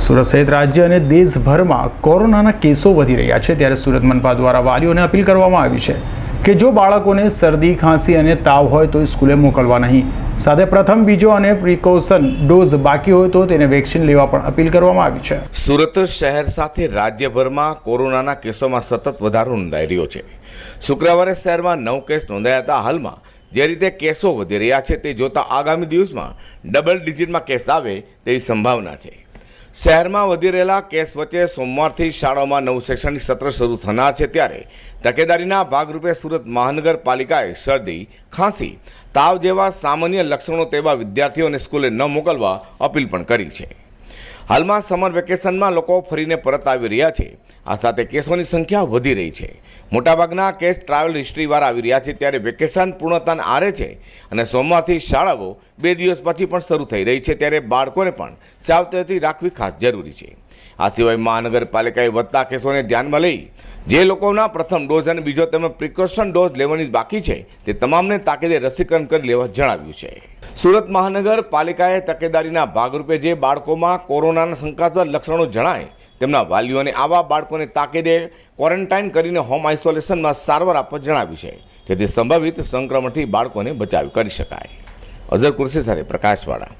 સુરત સહિત રાજ્ય અને દેશભરમાં કોરોનાના કેસો વધી રહ્યા છે ત્યારે સુરત મનપા દ્વારા વાલીઓને અપીલ કરવામાં આવી છે કે જો બાળકોને શરદી, ખાંસી અને તાવ હોય તો સ્કૂલે મોકલવા નહીં. સાથે પ્રથમ બીજો અને પ્રિકોશન ડોઝ બાકી હોય તો તેને વેક્સિન લેવા પણ અપીલ કરવામાં આવી છે. સુરત શહેર સાથે રાજ્યભરમાં કોરોનાના કેસોમાં સતત વધારો નોંધાઈ રહ્યો છે. શુક્રવારે શહેરમાં નવ કેસ નોંધાયા હતા. હાલમાં જે રીતે કેસો વધી રહ્યા છે તે જોતા આગામી દિવસમાં ડબલ ડિજિટમાં કેસ આવે તેવી સંભાવના છે. શહેરમાં વધી રહેલા કેસ વચ્ચે સોમવારથી શાળાઓમાં નવું શૈક્ષણિક સત્ર શરૂ થનાર છે ત્યારે તકેદારીના ભાગરૂપે સુરત મહાનગરપાલિકાએ શરદી, ખાંસી, તાવ જેવા સામાન્ય લક્ષણો તેવા વિદ્યાર્થીઓને સ્કૂલે ન મોકલવા અપીલ પણ કરી છે. હાલમાં સમર વેકેશનમાં લોકો ફરીને પરત આવી રહ્યા છે. આ સાથે કેસોની સંખ્યા વધી રહી છે. મોટાભાગના કેસ ટ્રાવેલ હિસ્ટ્રીવાર આવી રહ્યા છે ત્યારે વેકેશન પૂર્ણતાને આરે છે અને સોમવારથી શાળાઓ બે દિવસ પછી પણ શરૂ થઈ રહી છે ત્યારે બાળકોને પણ સાવચેતી રાખવી ખાસ જરૂરી છે. આ સિવાય મહાનગરપાલિકાએ વધતા કેસોને ધ્યાનમાં લઈ જે લોકોના પ્રથમ ડોઝ અને બીજો તેમનો પ્રિકોશન ડોઝ લેવાની બાકી છે તે તમામને તાકીદે રસીકરણ કરી લેવા જણાવ્યું છે. સુરત મહાનગરપાલિકાએ તકેદારીના ભાગરૂપે જે બાળકોમાં કોરોનાના શંકાસ્પદ લક્ષણો જણાય, તેમના વાલીઓને આવા બાળકોને તાકીદે ક્વોરન્ટાઇન કરીને હોમ આઇસોલેશનમાં સારવાર આપવા જણાવ્યું છે. જેથી સંભવિત સંક્રમણથી બાળકોને બચાવ કરી શકાય. અઝર કુરશી સાથે પ્રકાશવાળા.